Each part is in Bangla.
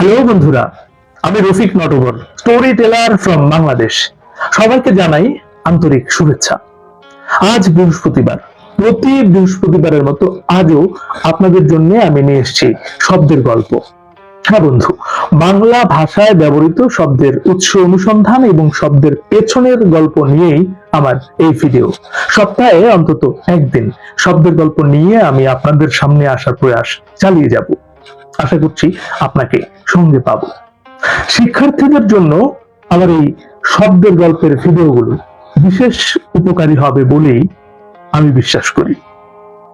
হ্যালো বন্ধুরা, আমি Rafiq Natwar story teller from Bangladesh সবাইকে জানাই আন্তরিক শুভেচ্ছা। আজ বৃহস্পতিবার, প্রতি বৃহস্পতিবারের মতো আজও আপনাদের জন্য আমি নিয়ে এসেছি শব্দের গল্প। হ্যাঁ বন্ধু, বাংলা ভাষায় ব্যবহৃত শব্দের উৎস অনুসন্ধান এবং শব্দের পেছনের গল্প নিয়েই আমার এই ভিডিও সপ্তাহে অন্তত একদিন শব্দের গল্প নিয়ে আমি আপনাদের সামনে আসার প্রয়াস চালিয়ে যাব। আশা করছি আপনাকে সঙ্গে পাবো। শিক্ষার্থীদের জন্য আমার এই শব্দের গল্পের ভিডিওগুলো বিশেষ উপকারী হবে বলেই আমি বিশ্বাস করি।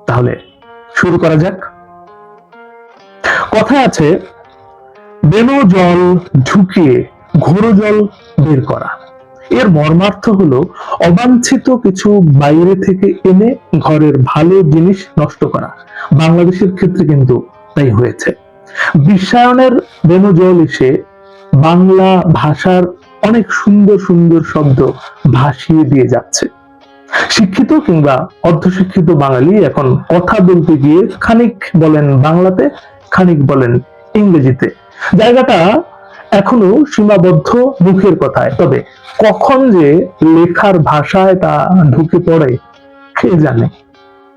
তাহলে শুরু করা যাক। কথা আছে বেনো জল ঢুকিয়ে ঘোরো জল বের করা। এর মর্মার্থ হলো অবাঞ্ছিত কিছু বাইরে থেকে এনে ঘরের ভালো জিনিস নষ্ট করা। বাংলাদেশের ক্ষেত্রে কিন্তু তাই হয়েছে। বিশ্বায়নের বেনু জল এসে বাংলা ভাষার অনেক সুন্দর সুন্দর শব্দ ভাসিয়ে দিয়ে যাচ্ছে। শিক্ষিত কিংবা অর্ধশিক্ষিত বাঙালি এখন কথা বলতে গিয়ে খানিক বলেন বাংলাতে, খানিক বলেন ইংরেজিতে। জায়গাটা এখনও সীমাবদ্ধ মুখের কথায়, তবে কখন যে লেখার ভাষায় তা ঢুকে পড়ে, কে জানে?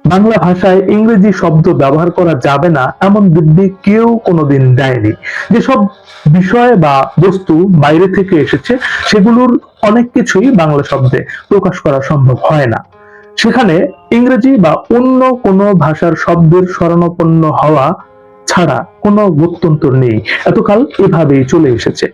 বাংলা ভাষায় ইংরেজি শব্দ ব্যবহার করা যাবে না, এমন দিব্যি কেউ কোনোদিন দেয়নি। যেসব বিষয় বা বস্তু বাইরে থেকে এসেছে, সেগুলোর অনেক কিছুই বাংলা শব্দে প্রকাশ করা সম্ভব হয় না। সেখানে ইংরেজি বা অন্য কোনো ভাষার শব্দের শরণাপন্ন হওয়া ছাড়া কোনো গত্যন্তর নেই। এতকাল এভাবেই চলে এসেছে।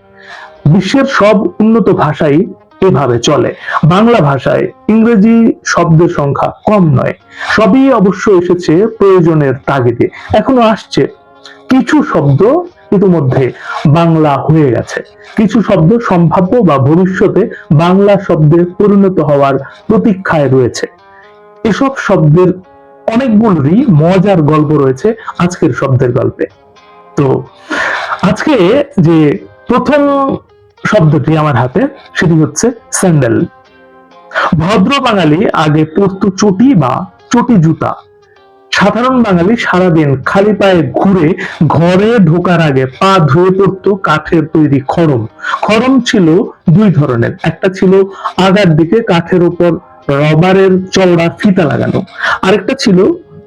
বিশ্বের সব উন্নত ভাষাই এভাবে চলে। বাংলা ভাষায় ইংরেজি শব্দের সংখ্যা কম নয়। সবই অবশ্য এসেছে প্রয়োজনের তাগিদে। এখনও আসছে। কিছু শব্দ ইতিমধ্যে বাংলা হয়ে গেছে। কিছু শব্দ সম্ভাব্য বা ভবিষ্যতে বাংলা শব্দে পরিণত হওয়ার প্রতীক্ষায় রয়েছে। এসব শব্দের অনেকগুলোরই মজার গল্প রয়েছে আজকের শব্দের গল্পে। তো, আজকে যে প্রথম শব্দটি আমার হাতে, সেটি হচ্ছে স্যান্ডেল। ভদ্র বাঙালি আগে পরতো চটি বা চটি জুতা। সাধারণ বাঙালি সারাদিন খালি পায়ে ঘুরে ঘরে ঢোকার আগে পা ধুয়ে পড়তো কাঠের তৈরি খড়ম। খড়ম ছিল দুই ধরনের। একটা ছিল আগার দিকে কাঠের উপর রবারের চওড়া ফিতা লাগানো। আরেকটা ছিল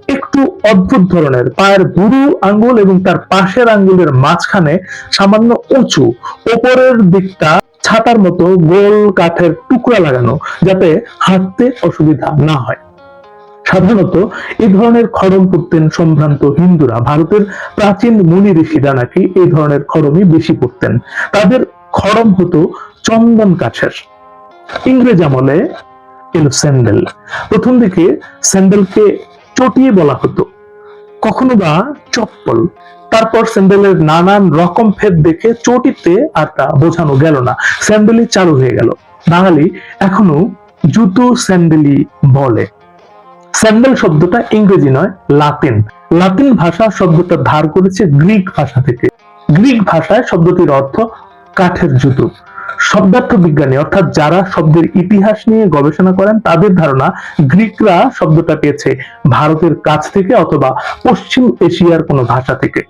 একটু অদ্ভুত ধরনের। পায়ের বুড়ো আঙ্গুল এবং তার পাশের আঙ্গুলের মাঝখানে সামান্য উঁচু, ওপরের দিকটা ছাতার মতো গোল কাঠের টুকরা লাগানো যাতে হাঁটতে অসুবিধা না হয়। সাধারণত এই ধরনের খড়ম পড়তেন সম্ভ্রান্ত হিন্দুরা। ভারতের প্রাচীন মুনি ঋষিরা নাকি এই ধরনের খড়মই বেশি পড়তেন। তাদের খড়ম হতো চন্দন কাঠের। ইংরেজ আমলে এলো স্যান্ডেল। প্রথম দিকে স্যান্ডেলকে চটিয়ে বলা হতো। কখনো বা চপ্পল, তারপর স্যান্ডেলের নানান রকম ভেদ দেখে চটিতে আর তা বোঝানো গেল না। স্যান্ডেলই চালু হয়ে গেল। বাঙালি এখনও জুতো স্যান্ডেলই বলে। স্যান্ডেল শব্দটা ইংরেজি নয়, লাতিন। লাতিন ভাষা শব্দটা ধার করেছে গ্রিক ভাষা থেকে। গ্রিক ভাষায় শব্দটির অর্থ কাঠের জুতো। শব্দার্থ বিজ্ঞানী অর্থাৎ যারা শব্দের ইতিহাস নিয়ে গবেষণা করেন, তাদের ধারণা গ্রিকরা শব্দটা পেয়েছে ভারতের কাছ থেকে অথবা পশ্চিম এশিয়ার কোনো ভাষা থেকে।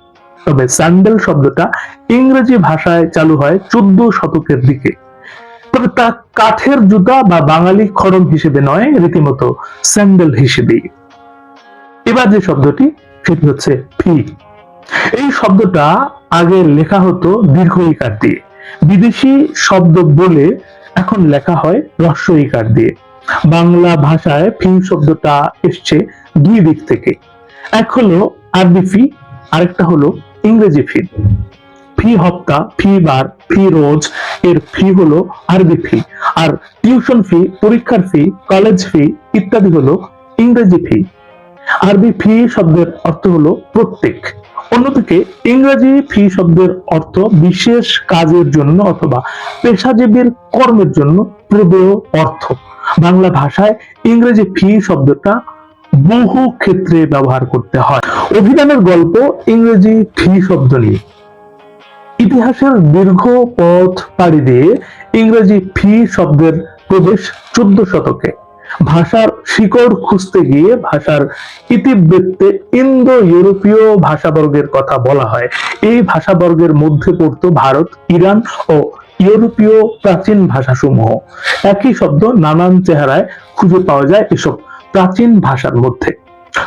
তবে স্যান্ডেল শব্দটা ইংরেজি ভাষায় চালু হয় চোদ্দ শতকের দিকে। তবে তা কাঠের জুতা বা বাঙালি খড়ম হিসেবে নয়, রীতিমতো স্যান্ডেল হিসেবেই। এবার যে শব্দটি, সেটি হচ্ছে ফি। এই শব্দটা আগে লেখা হতো দীর্ঘ ইকার দিয়ে। বিদেশি শব্দ বলে এখন লেখা হয় রস্য ইকার দিয়ে। বাংলা ভাষায় ফি শব্দটা এসছে দুই দিক থেকে। এক হলো আরবি ফি, আরেকটা হলো ইংরেজি ফি। ফি হপ্তা, ফি বার, ফি রোজ, এর ফি হলো আরবি ফি। আর টিউশন ফি, পরীক্ষার ফি, কলেজ ফি ইত্যাদি হলো ইংরেজি ফি। আরবি ফি শব্দের অর্থ হলো প্রত্যেক। অন্যদিকে ইংরেজি ফি শব্দের অর্থ বিশেষ কাজের জন্য অথবা পেশাজীবীর কর্মের জন্য প্রদেয় অর্থ। বাংলা ভাষায় ইংরেজি ফি শব্দটা বহু ক্ষেত্রে ব্যবহার করতে হয়। অভিধানের গল্প ইংরেজি ফি শব্দ নিয়ে। ইতিহাসের দীর্ঘ পথ পাড়ি দিয়ে ইংরেজি ফি শব্দের প্রবেশ চোদ্দ শতকে। ভাষার শিকড় খুঁজতে গিয়ে ভাষার ইতিবৃত্তে ইন্দো ইউরোপীয় ভাষাবর্গের কথা বলা হয়। এই ভাষাবর্গের মধ্যে পড়তো ভারত, ইরান ও ইউরোপীয় প্রাচীন ভাষাসমূহ। একই শব্দ নানান চেহারায় খুঁজে পাওয়া যায় এসব প্রাচীন ভাষার মধ্যে।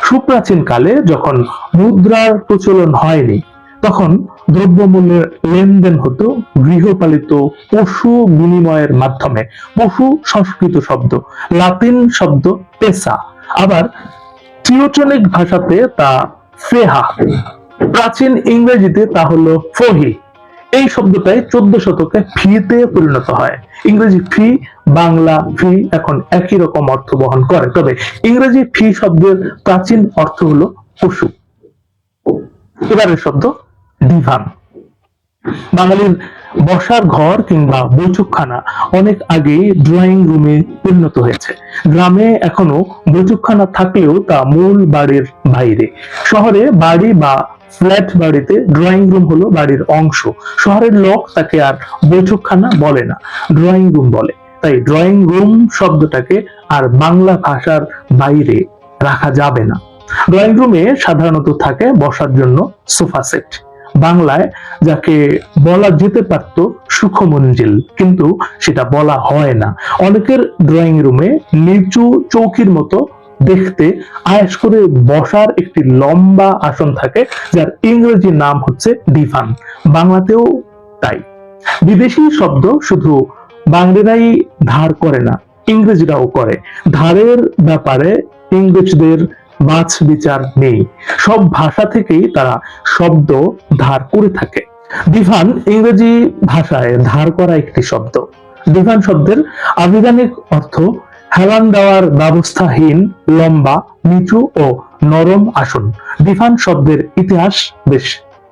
সুপ্রাচীন কালে যখন মুদ্রার প্রচলন হয়নি তখন দ্রব্যমূল্যের লেনদেন হতো গৃহপালিত পশু বিনিময়ের মাধ্যমে। পশু সংস্কৃত শব্দ, লাতিন শব্দ পেসা। আবার টিওটনিক ভাষাতে তা ফেহা। প্রাচীন ইংরেজিতে তা হলো ফহি। এই শব্দটাই চোদ্দ শতকে ফিতে পরিণত হয়। ইংরেজি ফি, বাংলা ফি এখন একই রকম অর্থ বহন করে। তবে ইংরেজি ফি শব্দের প্রাচীন অর্থ হলো পশু। এবারের শব্দ ডিভান বাঙালির বসার ঘর কিংবা বৈঠকখানা অনেক আগেই ড্রয়িং রুমে পরিণত হয়েছে। গ্রামে এখনও বৈঠকখানা থাকলেও তা মূল বাড়ির বাইরে। শহরে বাড়ি বা ফ্ল্যাট বাড়িতে ড্রয়িং রুম হলো বাড়ির অংশ। শহরের লোক তাকে আর বৈঠকখানা বলে না ড্রয়িং রুম বলে। তাই ড্রয়িং রুম শব্দটাকে আর বাংলা ভাষার বাইরে রাখা যাবে না। ড্রয়িং রুমে সাধারণত থাকে বসার জন্য সোফা সেট বাংলায় যাকে বলা যেতে পারত সুখমঞ্জিল, কিন্তু সেটা বলা হয় না। অনেকের ড্রয়িং রুমে নিচু চৌকির মতো দেখতে আয়েস করে বসার একটি লম্বা আসন থাকে, যার ইংরেজি নাম হচ্ছে ডিভান বাংলাতেও তাই। বিদেশি শব্দ শুধু বাংলারাই ধার করে না, ইংরেজরাও করে। ধারের ব্যাপারে ইংরেজদের বাছ বিচার নেই। সব ভাষা থেকেই তারা শব্দ ধার করে থাকে। দিভান ইংরেজি ভাষায় ধার করা একটি শব্দ। দিভান শব্দের আবিধানিক অর্থ হেলান দেওয়ার ব্যবস্থাহীন, লম্বা, নিচু ও নরম আসন। দিভান শব্দের ইতিহাস বেশ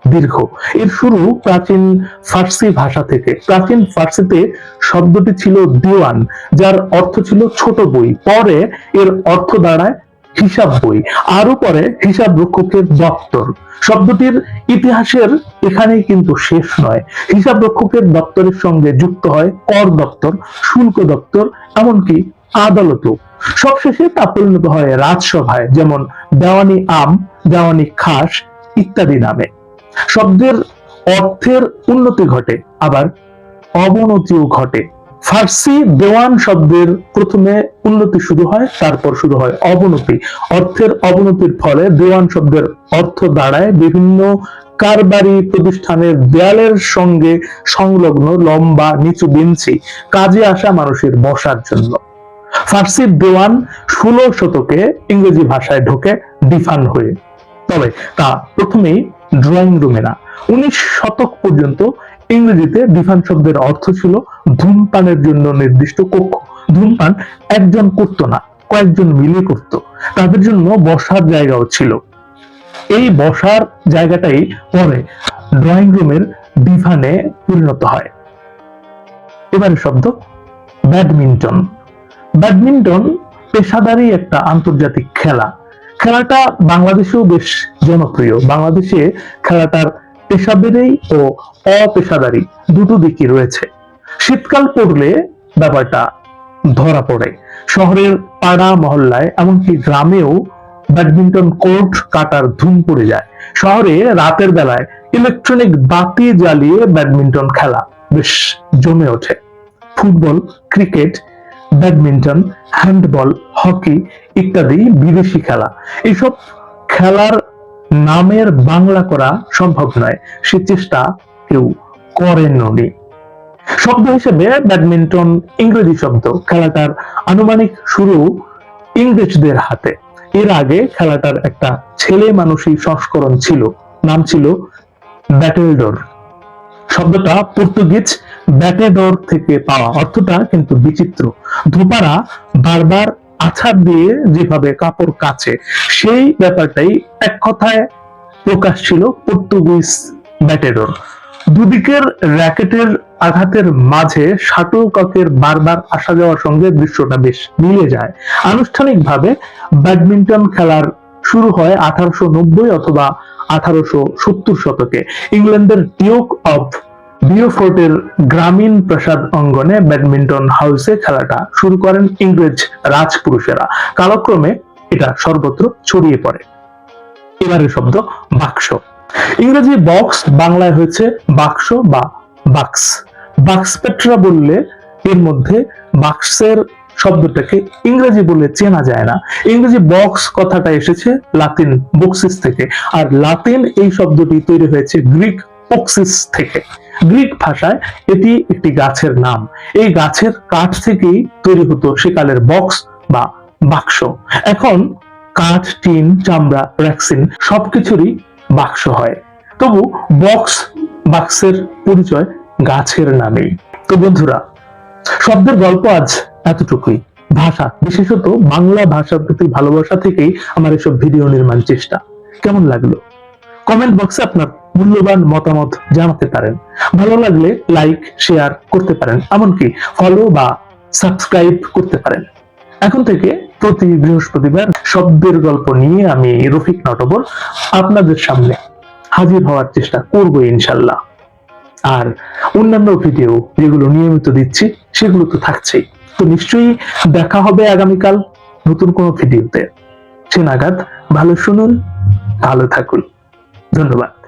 দীর্ঘ। এর শুরু প্রাচীন ফার্সি ভাষা থেকে। প্রাচীন ফার্সিতে শব্দটি ছিল দিওয়ান, যার অর্থ ছিল ছোট বই। পরে এর অর্থ দাঁড়ায় হিসাব বই। আরও পরে হিসাব রক্ষকের দপ্তর। শব্দটির ইতিহাসের এখানেই কিন্তু শেষ নয়। হিসাব রক্ষকের দপ্তরের সঙ্গে যুক্ত হয় কর দপ্তর, শুল্ক দপ্তর, এমনকি আদালতও। সবশেষে তা পরিণত হয় রাজসভায়, যেমন দেওয়ানি আম, দেওয়ানি খাস ইত্যাদি নামে। শব্দের অর্থের উন্নতি ঘটে, আবার অবনতিও ঘটে। ফার্সি দেওয়ান শব্দের প্রথমে উন্নতি শুরু হয়, তারপর শুরু হয় অবনতি। অর্থের অবনতির ফলে দেওয়ান শব্দের অর্থ দাঁড়ায় বিভিন্ন কারবারি প্রতিষ্ঠানের দেয়ালের সঙ্গে সংলগ্ন লম্বা নিচু বেঞ্চি কাজে আসা মানুষের বসার জন্য। ফার্সি দেওয়ান ষোলো শতকে ইংরেজি ভাষায় ঢোকে ডিফান হয়ে। তবে তা প্রথমেই ড্রয়িং রুমে না। উনিশ শতক পর্যন্ত ইংরেজিতে ডিফান শব্দের অর্থ ছিল ধূমপানের জন্য নির্দিষ্ট কক্ষ। ধূমপান একজন করতো না, কয়েকজন মিলে করত। তাদের জন্য বসার জায়গাও ছিল। এই বসার জায়গাটাই পরে ড্রয়িং রুমের ডিফানে পরিণত হয়। এবারে শব্দ, ব্যাডমিন্টন। ব্যাডমিন্টন পেশাদারি একটা আন্তর্জাতিক খেলা। খেলাটা বাংলাদেশেও বেশ জনপ্রিয়। বাংলাদেশে খেলাটার পেশাদারি ও অপেশাদারি দুটো দিকই রয়েছে। শীতকাল পড়লে ব্যাপারটা ধরা পড়ে। শহরের পাড়া মহল্লায়, এমনকি গ্রামেও ব্যাডমিন্টন কোর্ট কাটার ধুম পড়ে যায়। শহরে রাতের বেলায় ইলেকট্রনিক বাতি জ্বালিয়ে ব্যাডমিন্টন খেলা বেশ জমে ওঠে। Football, cricket, badminton, handball, hockey ইত্যাদি বিদেশি খেলা। এইসব খেলার নামের বাংলা করা সম্ভব নয়। সে চেষ্টা কেউ করেননি শব্দ হিসেবে ব্যাডমিন্টন, ইংরেজি শব্দ, খেলাটার আনুমানিক শুরু ইংরেজদের হাতে। এর আগে খেলাটার একটা ছেলে মানুষই সংস্করণ ছিল, নাম ছিল ব্যাটেলডোর। শব্দটা পর্তুগিজ ব্যাটেডর থেকে পাওয়া অর্থটা কিন্তু বিচিত্র। ধোপারা বারবার আছাড় দিয়ে যেভাবে কাপড় কাছে, সেই ব্যাপারটাই এক কথায় প্রকাশ ছিল পর্তুগিজ ব্যাটেডর। দুদিকের র্যাকেটের আঘাতের মাঝে শাটলককের বারবার আসা যাওয়ার সঙ্গে দৃশ্যটা বেশ মিলে যায়। আনুষ্ঠানিকভাবে ব্যাডমিন্টন খেলার শুরু হয় আঠারোশো নব্বই অথবা আঠারোশো সত্তর শতকে। ইংল্যান্ডের ডিউক অফ বিওফোর্টের গ্রামীণ প্রাসাদ অঙ্গনে ব্যাডমিন্টন হাউসে খেলাটা শুরু করেন ইংরেজ রাজপুরুষেরা। কালক্রমে এটা সর্বত্র ছড়িয়ে পড়ে। এবারের শব্দ বাক্স। ইংরেজি বক্স বাংলায় হয়েছে বাক্স বা বাক্স বাক্স পেট্রা বললে এর মধ্যে বাক্সের শব্দটাকে ইংরেজি বলে চেনা যায় না। ইংরেজি বক্স কথাটা এসেছে লাতিন বক্সিস থেকে, আর লাতিন এই শব্দটি তৈরি হয়েছে গ্রিক বক্সিস থেকে। গ্রিক ভাষায় এটি একটি গাছের নাম। এই গাছের কাঠ থেকেই তৈরি হতো সেকালের বক্স বা বাক্স। এখন কাঠ টিন, চামড়া র্যাক্সিন সবকিছুরই বাক্স হয়। তবু বক্স, বাক্সের পরিচয় গাছের নামেই তো বন্ধুরা, শব্দের গল্প আজ এতটুকুই। ভাষা, বিশেষত বাংলা ভাষার প্রতি ভালোবাসা থেকেই আমার এসব ভিডিও নির্মাণ চেষ্টা। কেমন লাগল? কমেন্ট বক্সে আপনার মূল্যবান মতামত জানাতে পারেন। ভালো লাগলে লাইক, শেয়ার করতে পারেন। এমনকি ফলো বা সাবস্ক্রাইব করতে পারেন। এখন থেকে প্রতি বৃহস্পতিবার শব্দের গল্প নিয়ে আমি রফিক নটবর আপনাদের সামনে হাজির হওয়ার চেষ্টা করব ইনশাল্লাহ। আর অন্যান্য ভিডিও যেগুলো নিয়মিত দিচ্ছি, সেগুলো তো থাকছেই। তো নিশ্চয়ই দেখা হবে আগামীকাল নতুন কোনো ভিডিওতে। সে নাগাদ ভালো শুনুন, ভালো থাকুন। ধন্যবাদ।